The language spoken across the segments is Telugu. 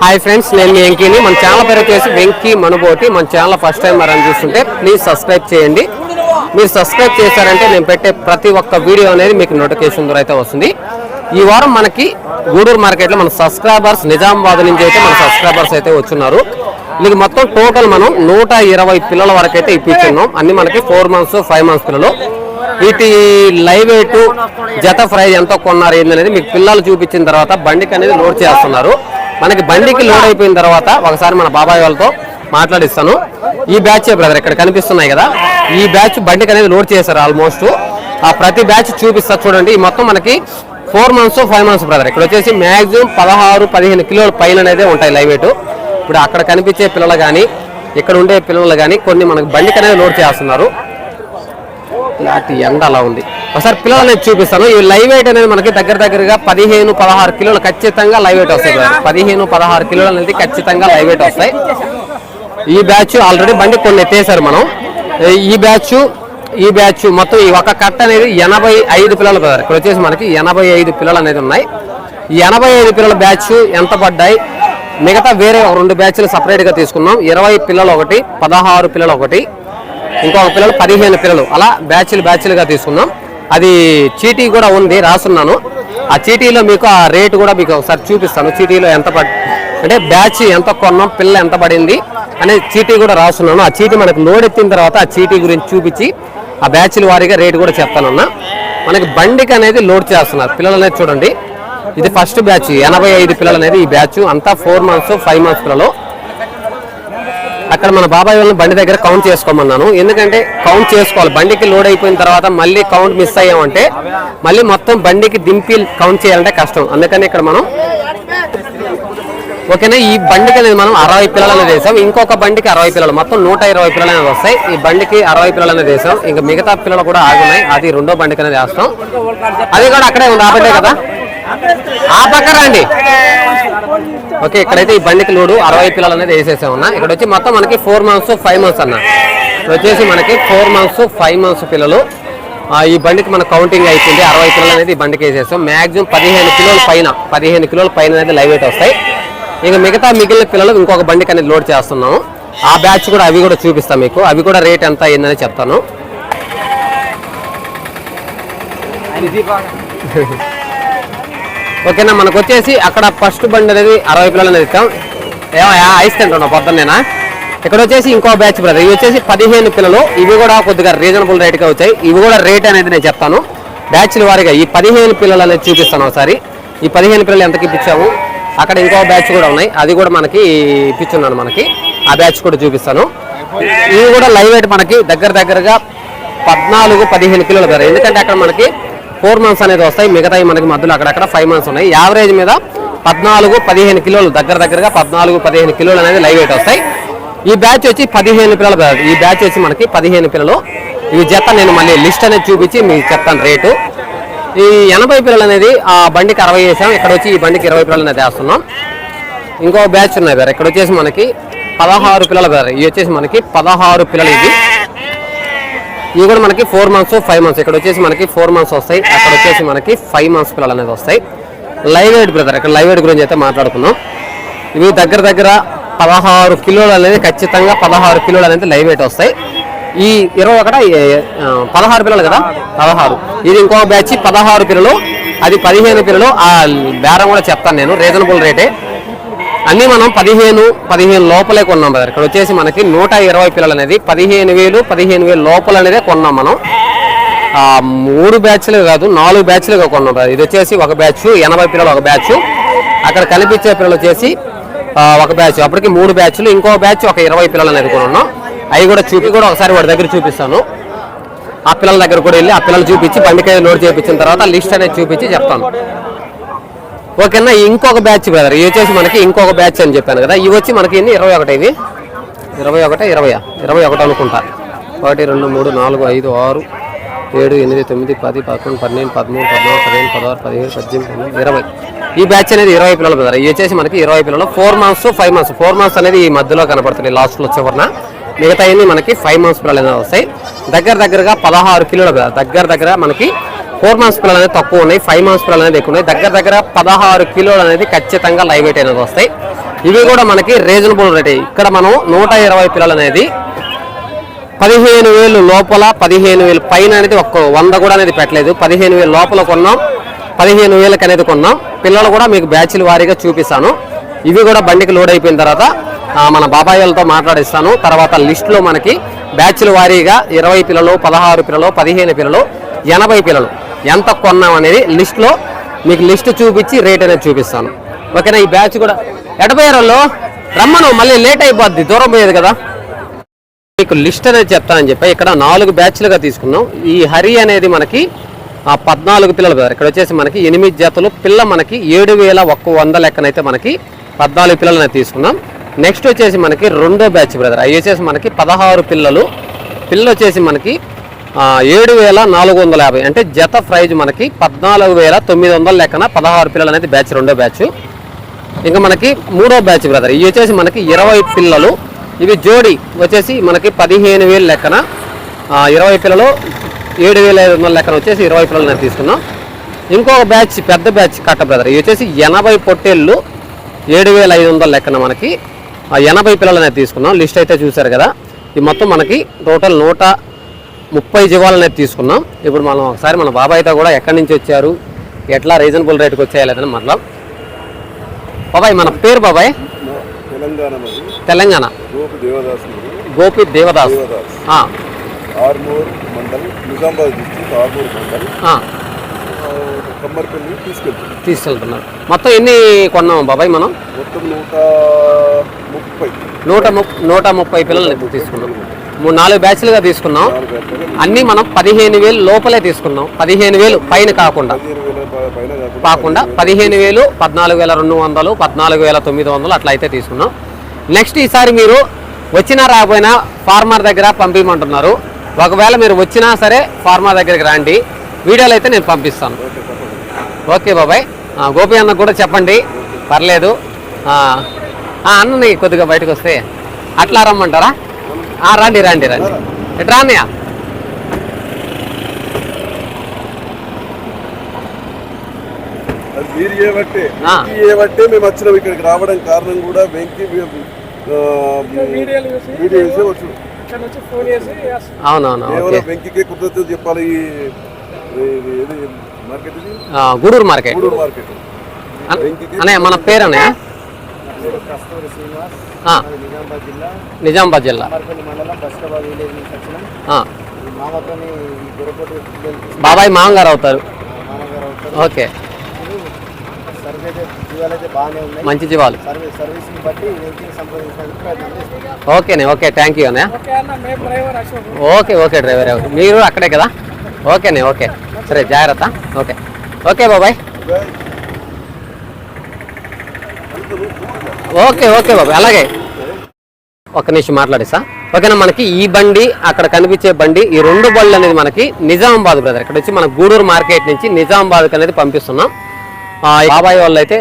హాయ్ ఫ్రెండ్స్ నేను మీ వెంకీని. మన ఛానల్ పేరు వచ్చేసి వెంకీ మనుబోటి. మన ఛానల్ ఫస్ట్ టైం మరి చూస్తుంటే ప్లీజ్ సబ్స్క్రైబ్ చేయండి. మీరు సబ్స్క్రైబ్ చేశారంటే నేను పెట్టే ప్రతి ఒక్క వీడియో అనేది మీకు నోటిఫికేషన్ ద్వారా అయితే వస్తుంది. ఈ వారం మనకి గూడూరు మార్కెట్లో మన సబ్స్క్రైబర్స్ నిజామాబాద్ నుంచి అయితే మన సబ్స్క్రైబర్స్ అయితే వచ్చున్నారు. మీకు మొత్తం టోటల్ మనం నూట ఇరవై పిల్లల వరకు అయితే ఇప్పించున్నాం. అన్ని మనకి ఫోర్ మంత్స్ ఫైవ్ మంత్స్ పిల్లలు. వీటి లైవ్ వెయిట్ జత ఫ్రై ఎంత కొన్నారు ఏందనేది మీకు పిల్లలు చూపించిన తర్వాత బండికి అనేది లోడ్ చేస్తున్నారు. మనకి బండికి లోడ్ అయిపోయిన తర్వాత ఒకసారి మన బాబాయ్ వాళ్ళతో మాట్లాడిస్తాను. ఈ బ్యాచ్ బ్రదర్ ఇక్కడ కనిపిస్తున్నాయి కదా. ఈ బ్యాచ్ బండికి అనేది లోడ్ చేశారు ఆల్మోస్ట్. ఆ ప్రతి బ్యాచ్ చూపిస్తా చూడండి. ఈ మొత్తం మనకి four months five months brother. ఇక్కడ వచ్చేసి మాక్సిమం పదహారు పదిహేను కిలోల పైన అనేది ఉంటాయి లైవ్ వెయిట్. ఇప్పుడు అక్కడ కనిపించే పిల్లలు కానీ ఇక్కడ ఉండే పిల్లలు కానీ కొన్ని మనకి బండికి అనేది లోడ్ చేస్తున్నారు. ఎండ అలా ఉంది. ఒకసారి పిల్లలు అనేది చూపిస్తాను. ఈ లైవ్ వెయిట్ అనేది మనకి దగ్గర దగ్గరగా పదిహేను పదహారు కిలోలు ఖచ్చితంగా లైవ్ వెయిట్ వస్తాయి పదిహేను పదహారు కిలోలు అనేది ఖచ్చితంగా లైవ్ వెయిట్ వస్తాయి. ఈ బ్యాచ్ ఆల్రెడీ బండి కొన్ని ఎత్తేసారు మనం. ఈ బ్యాచ్ ఈ బ్యాచ్ మొత్తం ఈ ఒక కట్ట అనేది ఎనభై ఐదు పిల్లలు బ్రదర్. ఇక్కడ వచ్చేసి మనకి ఎనభై ఐదు పిల్లలు అనేది ఉన్నాయి. ఈ ఎనభై ఐదు పిల్లల బ్యాచ్ ఎంత పడ్డాయి? మిగతా వేరే ఒక రెండు బ్యాచ్లు సపరేట్గా తీసుకున్నాం. ఇరవై పిల్లలు ఒకటి పదహారు పిల్లలు ఒకటి ఇంకొక పిల్లలు పదిహేను పిల్లలు. అలా బ్యాచ్లు బ్యాచ్లుగా తీసుకున్నాం. అది చీటీ కూడా ఉంది రాసున్నాను. ఆ చీటీలో మీకు ఆ రేటు కూడా మీకు ఒకసారి చూపిస్తాను. చీటీలో ఎంత పడి అంటే బ్యాచ్ ఎంత కొన్నాం పిల్ల ఎంత పడింది అనే చీటీ కూడా రాస్తున్నాను ఆ చీటీ మనకు లోడ్ ఎత్తిన తర్వాత ఆ చీటీ గురించి చూపించి ఆ బ్యాచ్ల వారీగా రేటు కూడా చెప్తానన్నా. మనకి బండికి అనేది లోడ్ చేస్తున్నారు. పిల్లలు అనేది చూడండి. ఇది ఫస్ట్ బ్యాచ్ ఎనభై ఐదు పిల్లలు అనేది ఈ బ్యాచ్ అంతా ఫోర్ మంత్స్ ఫైవ్ మంత్స్ పిల్లలు. అక్కడ మన బాబాయ్ వాళ్ళని బండి దగ్గర కౌంట్ చేసుకోమన్నాను. ఎందుకంటే కౌంట్ చేసుకోవాలి. బండికి లోడ్ అయిపోయిన తర్వాత మళ్ళీ కౌంట్ మిస్ అయ్యామంటే మళ్ళీ మొత్తం బండికి దింపి కౌంట్ చేయాలంటే కష్టం. అందుకని ఇక్కడ మనం ఓకేనా? ఈ బండికి అనేది మనం అరవై పిల్లలు అనేది వేసాం ఇంకొక బండికి అరవై పిల్లలు. మొత్తం నూట ఇరవై పిల్లలు అనేది వస్తాయి. ఈ బండికి అరవై పిల్లలు అనేది వేసాం ఇంకా మిగతా పిల్లలు కూడా ఆగున్నాయి. అది రెండో బండికి అనేది వేస్తాం అది కూడా అక్కడే ఉంది. ఆ కదా? ఆ పక్క రండి. ఓకే ఇక్కడైతే ఈ బండికి లోడు అరవై పిల్లలు అనేది వేసేసా ఉన్నా. ఇక్కడ వచ్చి మొత్తం మనకి ఫోర్ మంత్స్ ఫైవ్ మంత్స్ అన్న. ఇక్కడ వచ్చేసి మనకి ఫోర్ మంత్స్ ఫైవ్ మంత్స్ పిల్లలు. ఈ బండికి మన కౌంటింగ్ అయిపోయింది. అరవై పిల్లలు అనేది ఈ బండికి వేసేసాం. మాక్సిమం పదిహేను కిలోల పైన పదిహేను కిలోల పైన అనేది లైవ్ వెయిట్ వస్తాయి. ఇక మిగతా మిగిలిన పిల్లలు ఇంకొక బండికి అనేది లోడ్ చేస్తున్నాము. ఆ బ్యాచ్ కూడా అవి కూడా చూపిస్తాం మీకు. అవి కూడా రేట్ ఎంత అయిందని చెప్తాను. ఓకేనా మనకు వచ్చేసి అక్కడ ఫస్ట్ బండి అనేది అరవై పిల్లలు అనేది ఇస్తాం. ఏమయ్యా ఐస్ తింటున్నా పొద్దున్నేనా? ఇక్కడ వచ్చేసి ఇంకో బ్యాచ్ బ్రదర్ ఇవి వచ్చేసి పదిహేను పిల్లలు ఇవి కూడా కొద్దిగా రీజనబుల్ రేట్గా వచ్చాయి. ఇవి కూడా రేట్ అనేది నేను చెప్తాను. బ్యాచ్ల వారిగా ఈ పదిహేను పిల్లలు అనేది చూపిస్తాను ఒకసారి. ఈ పదిహేను పిల్లలు ఎంతకి ఇప్పించాము? అక్కడ ఇంకో బ్యాచ్ కూడా ఉన్నాయి. అది కూడా మనకి ఇప్పించున్నాను మనకి. ఆ బ్యాచ్ కూడా చూపిస్తాను. ఇవి కూడా లైవ్ రేట్ మనకి దగ్గర దగ్గరగా పద్నాలుగు పదిహేను కిలోలు ధర ఎందుకంటే అక్కడ మనకి ఫోర్ మంత్స్ అనేది వస్తాయి. మిగతాయి మనకి మధ్యలో అక్కడక్కడ ఫైవ్ మంత్స్ ఉన్నాయి. యావరేజ్ మీద పద్నాలుగు పదిహేను కిలోలు దగ్గర దగ్గరగా పద్నాలుగు పదిహేను కిలోలు అనేది లైవ్ వెయిట్ వస్తాయి. ఈ బ్యాచ్ వచ్చి పదిహేను పిల్లలు ఈ బ్యాచ్ వచ్చి మనకి పదిహేను పిల్లలు. ఈ జత నేను మళ్ళీ లిస్ట్ అనేది చూపించి మీకు చెప్తాను రేటు. ఈ ఎనభై పిల్లలు అనేది ఆ బండికి అరవై వేసాం. ఇక్కడ వచ్చి ఈ బండికి ఇరవై పిల్లలు అనేది వేస్తున్నాం. ఇంకో బ్యాచ్ ఉన్నాయి సార్. ఇక్కడ వచ్చేసి మనకి పదహారు పిల్లలు వేరే ఇవి వచ్చేసి మనకి పదహారు పిల్లలు ఇది. ఇవి కూడా మనకి ఫోర్ మంత్స్ ఫైవ్ మంత్స్ ఇక్కడ వచ్చేసి మనకి ఫోర్ మంత్స్ వస్తాయి. అక్కడ వచ్చేసి మనకి ఫైవ్ మంత్స్ పిల్లలు అనేది వస్తాయి. లైవ్ ఎయిడ్ బ్రదర్ ఇక్కడ లైవ్ ఎయిడ్ గురించి అయితే మాట్లాడుకున్నాం ఇవి దగ్గర దగ్గర పదహారు కిలోలు అనేది ఖచ్చితంగా పదహారు కిలోలు అనేది లైవ్ ఎయిట్ వస్తాయి. ఈ ఇరవై ఒకట పదహారు పిల్లలు కదా? పదహారు. ఇది ఇంకో బ్యాచ్ పదహారు పిల్లలు అది పదిహేను పిల్లలు ఆ బేరం కూడా చెప్తాను నేను. రీజనబుల్ రేటే అన్నీ మనం పదిహేను పదిహేను లోపలే కొన్నాం బ్రదర్ ఇక్కడ వచ్చేసి మనకి నూట ఇరవై పిల్లలు అనేది పదిహేను వేలు పదిహేను వేలు లోపల అనేదే కొన్నాం మనం. మూడు బ్యాచ్లు కాదు నాలుగు బ్యాచ్లుగా కొన్నాం బ్రదర్ ఇది వచ్చేసి ఒక బ్యాచ్ ఎనభై పిల్లలు ఒక బ్యాచ్. అక్కడ కనిపించే పిల్లలు వచ్చేసి ఒక బ్యాచ్. అప్పటికి మూడు బ్యాచ్లు ఇంకో బ్యాచ్ ఒక ఇరవై పిల్లలు అనేది కొన్నాం అవి కూడా చూపి కూడా ఒకసారి వాడి దగ్గర చూపిస్తాను. ఆ పిల్లల దగ్గర కూడా వెళ్ళి ఆ పిల్లలు చూపించి బండికాయ లోడ్ చేయించిన తర్వాత లిస్ట్ అనేది చూపించి చెప్తాను. ఓకేనా ఇంకొక బ్యాచ్ బ్రదర్ ఇవి వచ్చేసి మనకి ఇంకొక బ్యాచ్ అని చెప్పాను కదా. ఇవి వచ్చి మనకి ఎన్ని? ఇరవై ఒకటి ఇవి ఇరవై ఒకటి ఇరవై ఇరవై ఒకటి అనుకుంటా. ఒకటి రెండు మూడు నాలుగు ఐదు ఆరు ఏడు ఎనిమిది తొమ్మిది పది పదకొండు పన్నెండు పదమూడు పద్నాలుగు పదిహేను పదహారు పదిహేడు పద్దెనిమిది పన్నెండు ఇరవై. ఈ బ్యాచ్ అనేది ఇరవై పిల్లలు బ్రదర్. ఇవి వచ్చేసి మనకి ఇరవై పిల్లలు. Four months five months four months అనేది ఈ మధ్యలో కనపడుతుంది లాస్ట్లో చివరన. మిగతా మనకి ఫైవ్ మంత్స్ పిల్లలు అనేది వస్తాయి? దగ్గర దగ్గరగా పదహారు కిలోలు brother. దగ్గర దగ్గర మనకి ఫోర్ మంత్స్ పిల్లలు అనేది తక్కువ ఉన్నాయి. ఫైవ్ మంత్స్ పిల్లలు అనేది ఎక్కువ ఉన్నాయి. దగ్గర దగ్గర పదహారు కిలోలు అనేది ఖచ్చితంగా లైవ్ వెయిట్ అనేది వస్తాయి. ఇవి కూడా మనకి రీజనబుల్ రేట్ ఇక్కడ మనం నూట ఇరవై పిల్లలు అనేది పదిహేను వేలు లోపల పదిహేను వేలు పైన అనేది ఒక్క వంద కూడా అనేది పెట్టలేదు. పదిహేను వేలు లోపల కొన్నాం. పదిహేను వేలకు అనేది కొన్నాం. పిల్లలు కూడా మీకు బ్యాచ్ల వారీగా చూపిస్తాను. ఇవి కూడా బండికి లోడ్ అయిపోయిన తర్వాత మన బాబాయ్ వాళ్ళతో మాట్లాడిస్తాను. తర్వాత లిస్టులో మనకి బ్యాచ్ల వారీగా ఇరవై పిల్లలు పదహారు పిల్లలు పదిహేను పిల్లలు ఎనభై పిల్లలు. ఎంత కొన్నాం అనేది లిస్ట్లో మీకు లిస్ట్ చూపించి రేట్ అనేది చూపిస్తాను. ఓకేనా? ఈ బ్యాచ్ కూడా ఎడపోయారు వాళ్ళు? రమ్మను మళ్ళీ లేట్ అయిపోద్ది దూరం పోయేది కదా. మీకు లిస్ట్ అనేది చెప్తానని చెప్పి ఇక్కడ నాలుగు బ్యాచ్లుగా తీసుకున్నాం. ఈ హరి అనేది మనకి ఆ పద్నాలుగు పిల్లలు బ్రదర్ ఇక్కడ వచ్చేసి మనకి ఎనిమిది జతలు. పిల్ల మనకి ఏడు వేల ఒక్క వంద లెక్కనైతే మనకి పద్నాలుగు పిల్లలనే తీసుకున్నాం. నెక్స్ట్ వచ్చేసి మనకి రెండో బ్యాచ్ బ్రదర్ అవి వచ్చేసి మనకి పదహారు పిల్లలు. పిల్ల వచ్చేసి మనకి ఏడు వేల నాలుగు వందల యాభై. అంటే జత ప్రైజ్ మనకి పద్నాలుగు వేల తొమ్మిది వందల లెక్కన పదహారు పిల్లలు అనేది బ్యాచ్ రెండో బ్యాచ్. ఇంకా మనకి మూడో బ్యాచ్ బ్రదర్. ఇవి వచ్చేసి మనకి ఇరవై పిల్లలు. ఇవి జోడి వచ్చేసి మనకి పదిహేను వేలు లెక్కన. ఇరవై పిల్లలు ఏడు వేల ఐదు వందల లెక్కన వచ్చేసి ఇరవై పిల్లలు నేను తీసుకున్నాం. ఇంకొక బ్యాచ్ పెద్ద బ్యాచ్ కట్ట బ్రదర్. ఇవి వచ్చేసి ఎనభై పొట్టేళ్ళు ఏడు వేల ఐదు వందల లెక్కన మనకి ఆ ఎనభై పిల్లలు అనేది తీసుకున్నాం. లిస్ట్ అయితే చూశారు కదా. ఇది మొత్తం మనకి టోటల్ నూట ముప్పై జీవాలు అనేది తీసుకున్నాం. ఇప్పుడు మనం ఒకసారి మన బాబాయ్తో కూడా ఎక్కడి నుంచి వచ్చారు? ఎట్లా రీజనబుల్ రేట్కి వచ్చాయి లేదని మనం బాబాయ్ మన పేరు బాబాయ్? తెలంగాణ గోపు దేవదాస్ ఆర్మూర్ మండల్ నిజామాబాద్ డిస్ట్రిక్ట్ ఆర్మూర్ మండల్. ఆ, ఆ, కమ్మర్పల్లి తీసుకెళ్తుంది తీసుకెళ్తున్నారు. మొత్తం ఎన్ని కొన్నాం బాబాయ్ మనం? మొత్తం నూట ముప్పై. నూట నూట ముప్పై పిల్లలు తీసుకున్నాం. మూడు నాలుగు బ్యాచ్లుగా తీసుకున్నాం. అన్నీ మనం పదిహేను వేలు లోపలే తీసుకున్నాం. పదిహేను వేలు పైన కాకుండా. కాకుండా పదిహేను వేలు పద్నాలుగు వేల రెండు వందలు పద్నాలుగు వేల తొమ్మిది వందలు అట్లా అయితే తీసుకున్నాం. నెక్స్ట్ ఈసారి మీరు వచ్చినా రాకపోయినా ఫార్మర్ దగ్గర పంపించమంటున్నారు ఒకవేళ మీరు వచ్చినా సరే ఫార్మర్ దగ్గరికి రండి. వీడియోలు అయితే నేను పంపిస్తాను. ఓకే బాబాయ్. గోపి అన్న కూడా చెప్పండి. పర్లేదు. అన్నని కొద్దిగా బయటకు వస్తే అట్లా రమ్మంటారా? రండి రండి రండి. ఎట్రా అన్నయ్య అది మీరు. వెంకీ చేయబట్టే మేము వచ్చినాం ఇక్కడికి రావడం కారణం కూడా వెంకీ ఆ, వీడియో చేసే వచ్చు. అవునవును వెంకీకే కృతజ్ఞత చెప్పాలి గూడూరు మార్కెట్. గూడూరు మార్కెట్. అన్నయ్య మన పేరు అన్నయ్య కస్తూరి శ్రీనివాస్ ఆ, మాది నిజామాబాద్ జిల్లా. బాబాయ్ మామగారు అవుతారు. ఓకే. మంచి జీవాలు. ఓకేనే ఓకే థ్యాంక్ యూ అన్నయ్య ఓకే ఓకే డ్రైవర్ మీరు అక్కడే కదా? ఓకేనే ఓకే. సరే జాగ్రత్త. ఓకే. ఓకే బాబాయ్. ఓకే ఓకే బాబు అలాగే. ఒక్క నిమిషం మాట్లాడిస్తా ఓకేనా మనకి ఈ బండి అక్కడ కనిపించే బండి ఈ రెండు బళ్ళు అనేది మనకి నిజామాబాద్ బ్రదర్. ఇక్కడ వచ్చి మన గూడూరు మార్కెట్ నుంచి నిజామాబాద్ అనేది పంపిస్తున్నాం. బాబాయ్ వాళ్ళు అయితే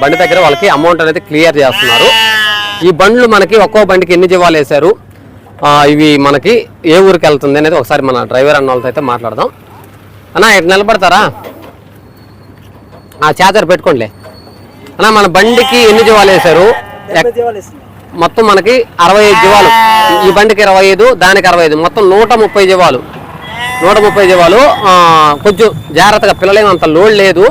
బండి దగ్గర వాళ్ళకి అమౌంట్ అనేది క్లియర్ చేస్తున్నారు. ఈ బండ్లు మనకి ఒక్కో బండికి ఎన్ని జీవాలు వేశారు? ఇవి మనకి ఏ ఊరికి వెళ్తుంది అనేది ఒకసారి మన డ్రైవర్ అన్న వాళ్ళతో అయితే మాట్లాడదాం. అన్న ఇటు నిలబడతారా? ఆ చార్జర్ పెట్టుకోండిలే. అన్న మన బండికి ఎన్ని జీవాలు వేశారు? మొత్తం మనకి అరవై ఐదు జీవాలు. ఈ బండికి ఇరవై ఐదు దానికి అరవై ఐదు. మొత్తం నూట ముప్పై జీవాలు. నూట ముప్పై జీవాలు. కొంచెం జాగ్రత్తగా పిల్లలేం అంత లోడ్ లేదు.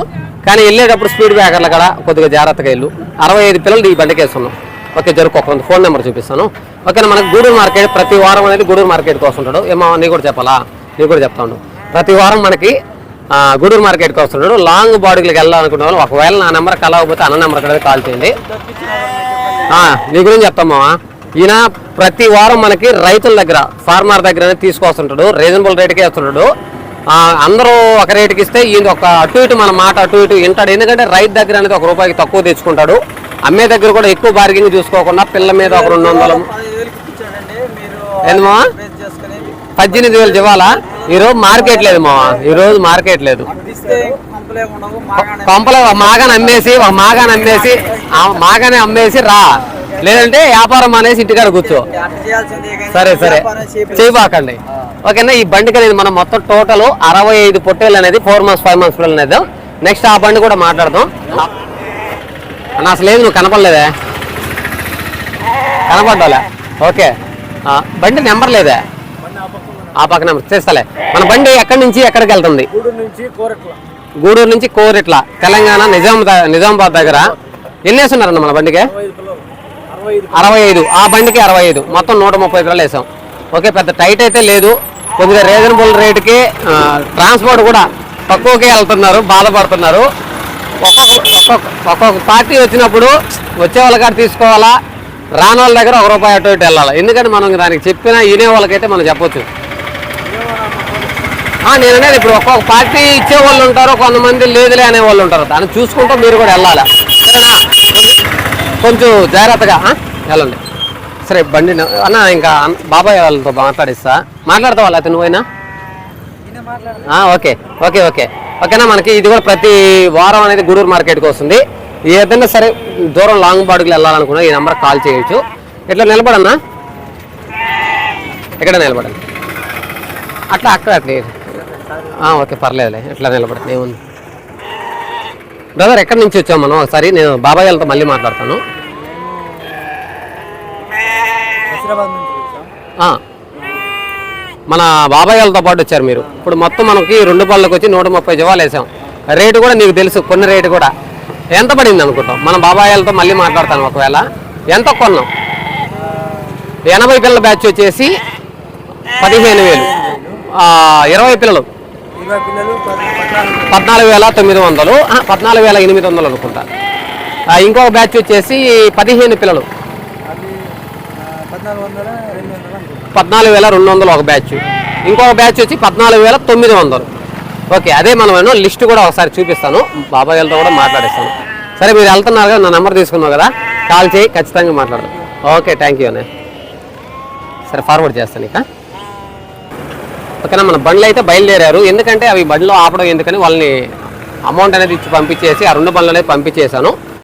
కానీ వెళ్ళేటప్పుడు స్పీడ్ బ్రేకర్ల కూడా కొద్దిగా జాగ్రత్తగా వెళ్ళు. అరవై ఐదు పిల్లలు ఈ బండికి వేస్తున్నాం. ఓకే జరుపు ఒక ఫోన్ నెంబర్ చూపిస్తాను. ఓకేనా మనకి గూడూరు మార్కెట్ ప్రతి వారం అనేది గూడూరు మార్కెట్కి వస్తుంటాడు. ఏమో నీ కూడా చెప్పాలా? నీ కూడా చెప్తా ఉండు ప్రతి వారం మనకి గూడూరు మార్కెట్కి వస్తుంటాడు లాంగ్ బాడీలకు వెళ్ళాలనుకునే వాళ్ళు ఒకవేళ నా నెంబర్ కలవకపోతే అన్న నెంబర్ కూడా కాల్ చేయండి. నీ గురించి చెప్తామా ఈయన ప్రతి వారం మనకి రైతుల దగ్గర ఫార్మర్ దగ్గర తీసుకొస్తుంటాడు. రీజనబుల్ రేట్కే వస్తుంటాడు అందరూ ఒక రేటుకి ఇస్తే ఈయన ఒక అటు ఇటు మన మాట అటు ఇటు వింటాడు. ఎందుకంటే రైతు దగ్గర అనేది ఒక రూపాయికి తక్కువ తెచ్చుకుంటాడు. అమ్మే దగ్గర కూడా ఎక్కువ బార్గెనింగ్ చూసుకోకుండా పిల్ల మీద ఒక రెండు వందలు. ఏంది మావా? చేసుకుని పద్దెనిమిది వేలు ఇవ్వాలా? ఈరోజు మార్కెట్ లేదు మావా. ఈరోజు మార్కెట్ లేదు. కంపలే మాగానే మాగాని అమ్మేసి ఒక మాగాని అమ్మేసి ఆ మాగాని అమ్మేసి రా. లేదంటే వ్యాపారం అనేసి ఇంటికాడ కూర్చో. సరే సరే. చేయబాకండి ఓకేనా? ఈ బండికి అనేది మనం మొత్తం టోటల్ అరవై ఐదు పొట్టేలు అనేది ఫోర్ మంత్స్ ఫైవ్ మంత్స్ పిల్లలు అనేది నెక్స్ట్ ఆ బండి కూడా మాట్లాడదాం. అన్న అసలు లేదు నువ్వు కనపడలేదే? కనపడ్డాలే? ఓకే. బండి నెంబర్ లేదా? ఆ పక్క నెంబర్ చేస్తాలే. మన బండి ఎక్కడి నుంచి ఎక్కడికి వెళ్తుంది? గూడూరు నుంచి కోరట్ల. తెలంగాణ నిజాం నిజామాబాద్ దగ్గర. ఎన్ని వేస్తున్నారన్న మన బండికి? అరవై ఐదు ఆ బండికి అరవై ఐదు. మొత్తం నూట ముప్పై కిలోలు వేసాం. ఓకే పెద్ద టైట్ అయితే లేదు. కొద్దిగా రీజనబుల్ రేటుకి ట్రాన్స్పోర్ట్ కూడా తక్కువకే వెళ్తున్నారు బాధపడుతున్నారు. ఒక్కొక్క ఒక్కొక్క ఒక్కొక్క పార్టీ వచ్చినప్పుడు వచ్చే వాళ్ళ కాడ తీసుకోవాలా? రాని వాళ్ళ దగ్గర ఒక రూపాయి అటు ఇటు వెళ్ళాలి? ఎందుకంటే మనం దానికి చెప్పినా వినే వాళ్ళకైతే మనం చెప్పొచ్చు. నేను అనేది ఇప్పుడు ఒక్కొక్క పార్టీ ఇచ్చే వాళ్ళు ఉంటారు కొంతమంది లేదులే అనే వాళ్ళు ఉంటారు. దాన్ని చూసుకుంటూ మీరు కూడా వెళ్ళాలి? సరేనా? కొంచెం జాగ్రత్తగా? వెళ్ళండి. సరే బండి అన్న ఇంకా బాబాయ్ వాళ్ళతో మాట్లాడిస్తా. మాట్లాడతావా వాళ్ళ అతను పోయినా ఓకే ఓకే ఓకే. ఓకేనా మనకి ఇది కూడా ప్రతి వారం అనేది గూడూరు మార్కెట్కి వస్తుంది. ఏదైనా సరే దూరం లాంగ్ బాడుగులు వెళ్ళాలనుకున్నా ఈ నెంబర్ కాల్ చేయొచ్చు. ఇట్లా నిలబడన్నా? ఎక్కడ నిలబడండి అట్లా అక్కడ అట్లా. ఓకే పర్లేదులే ఇట్లా నిలబడి ఏముంది? బ్రదర్ ఎక్కడి నుంచి వచ్చాం మనం? ఒకసారి నేను బాబాయ్ వాళ్ళతో మళ్ళీ మాట్లాడతాను. మన బాబాయ్ వాళ్ళతో పాటు వచ్చారు మీరు. ఇప్పుడు మొత్తం మనకి రెండు పళ్ళకి వచ్చి నూట ముప్పై జవాలు వేసాం. రేటు కూడా నీకు తెలుసు కొన్ని రేటు కూడా. ఎంత పడింది అనుకుంటాం మన బాబాయ్ వాళ్ళతో మళ్ళీ మాట్లాడతాను ఒకవేళ. ఎంత కొన్నాం? ఎనభై పిల్లల బ్యాచ్ వచ్చేసి పదిహేను వేలు. ఆ, ఇరవై పిల్లలు. పద్నాలుగు వేల తొమ్మిది వందలు. పద్నాలుగు వేల ఎనిమిది వందలు అనుకుంటా. ఇంకొక బ్యాచ్ వచ్చేసి పదిహేను పిల్లలు. పద్నాలుగు వేల రెండు వందలు ఒక బ్యాచ్. ఇంకొక బ్యాచ్ వచ్చి పద్నాలుగు వేల తొమ్మిది వందలు. ఓకే అదే మనం లిస్ట్ కూడా ఒకసారి చూపిస్తాను. బాబాయ్ వాళ్ళతో కూడా మాట్లాడిస్తాను. సరే మీరు వెళ్తున్నారు కదా నా నెంబర్ తీసుకున్నావు కదా. కాల్ చేయి ఖచ్చితంగా మాట్లాడదాం. ఓకే థ్యాంక్ యూ అనే సరే ఫార్వర్డ్ చేస్తాను ఇక. ఓకేనా మన బండ్లు అయితే బయలుదేరారు. ఎందుకంటే అవి బండ్లో ఆపడం ఎందుకని వాళ్ళని అమౌంట్ అనేది ఇచ్చి పంపించేసి ఆ రెండు బండ్లు అనేది పంపించేశాను.